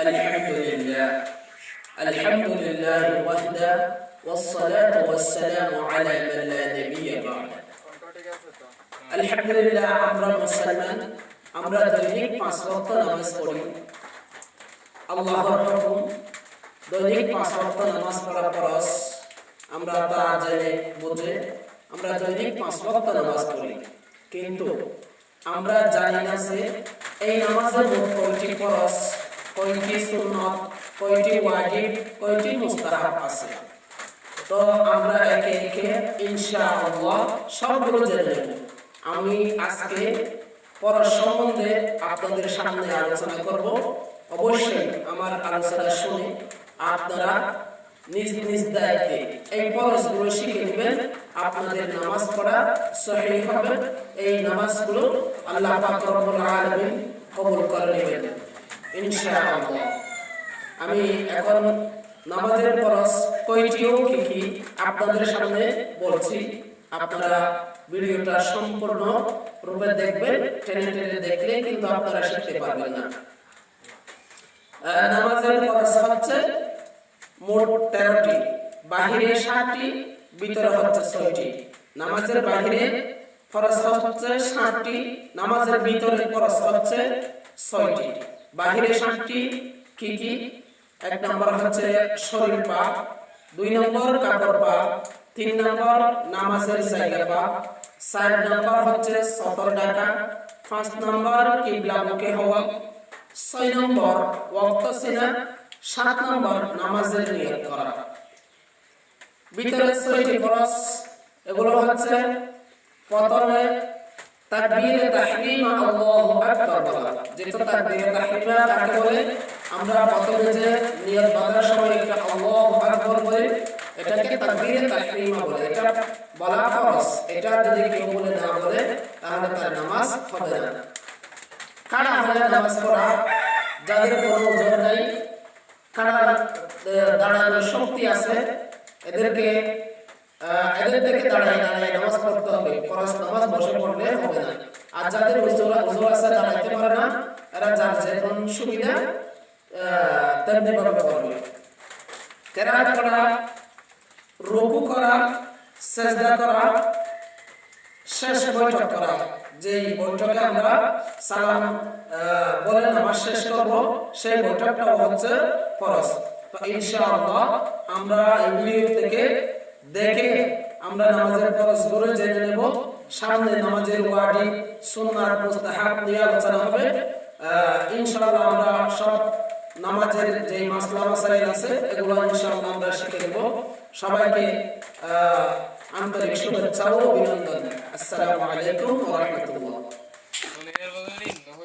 الحمد لله الحمد لله وحده والصلاة والسلام على من لا نبي بعد আলহামদুলিল্লাহ আমরা মুসলমান আমরা দৈনিক পাঁচ ওয়াক্ত নামাজ পড়ি আল্লাহর হুকুম দৈনিক পাঁচ ওয়াক্ত নামাজ পড়া ফরজ আমরা তা জেনে বুঝে আমরা দৈনিক পাঁচ ওয়াক্ত নামাজ পড়ি কিন্তু আমরা জানি না যে এই নামাজের মোট কয়টি ফরজ কয়টি সুন্নত কয়টি ওয়াজিব কয়টি মুস্তাহাব আছে। তো আমরা একে একে ইনশাআল্লাহ সবগুলো জেনে নেব। আমি আজকে পড়ার সম্বন্ধে আপনাদের সামনে আলোচনা করব। অবশ্যই আমার আলোচনা শুনে আপনারা নিজ নিজ দায়িত্বে এই ফরজগুলো শিখে নেবেন। আপনাদের নামাজ পড়া সহি হবে। এই নামাজগুলো আল্লাহ পাক রব্বুল আলামিন কবুল করে নেবেন। আমি এখন নামাজের ফরজ কয়টিও কি কি আপনাদের সামনে বলছি। আপনারা ভিডিওটা সম্পূর্ণ রূপে দেখবেন, টেনে টেনে দেখলে কিন্তু আপনারা শিখতে পারবেন না। নামাজের ফরজ হচ্ছে মোট তেরোটি, বাহিরে ষাটটি ভিতরে হচ্ছে ছয়টি। নামাজের বাহিরে ফরজ হচ্ছে ষাটটি নামাজের ভিতরে ফরজ হচ্ছে ছয়টি। বাহিরে ষাটটি কি কি? এক নম্বর হচ্ছে শরীর পা দুই নম্বর কাপড় পা তিন নম্বর নামাজের জায়গা পা চার নম্বর হচ্ছে সতর ডাকা, পাঁচ নম্বর কিবলা মুখে হওয়া, ছয় নম্বর ওয়াক্ত সিনা সাত নম্বর নামাজের নিয়ত করা। ভিতরে ছয়টি ফরজ, এগুলো হচ্ছে প্রথমে আমরা সময় এটাকে বলে বলা। এটা যদি বলে বলে, তাহলে তার নামাজ নামাজ পড়া? কোনো নাই দাঁড়ানোর শক্তি আছে, এদেরকে এদের থেকে দাঁড়ায় দাঁড়ায় নামাজ পড়তে হবে। নামাজ বসে না আর যাদের আছে দাঁড়াইতে পারে না এরা যার যেমন সুবিধা তেমনি ভাবে করবে কেরাত করা, রুকু করা, সেজদা করা, শেষ বৈঠক করা। যে বৈঠকে আমরা সালাম বলে নামাজ শেষ করব, সেই বৈঠকটাও হচ্ছে ফরজ। তো ইনশাআল্লাহ আমরা এই ভিডিও থেকে দেখে আমরা নামাজের ফরজগুলো জেনে নেব। সামনে নামাজের ওয়াজি সুন্নাত মুস্তাহাব নিয়ে আলোচনা হবে। ইনশাআল্লাহ আমরা সব নামাজের যে মাসলা মাসাইল আছে, এগুলো ইনশাআল্লাহ আমরা শিখে নেব। সবাইকে আন্তরিক শুভেচ্ছা ও অভিনন্দন। আসসালামু আলাইকুম ওয়া রাহমাতুল্লাহ।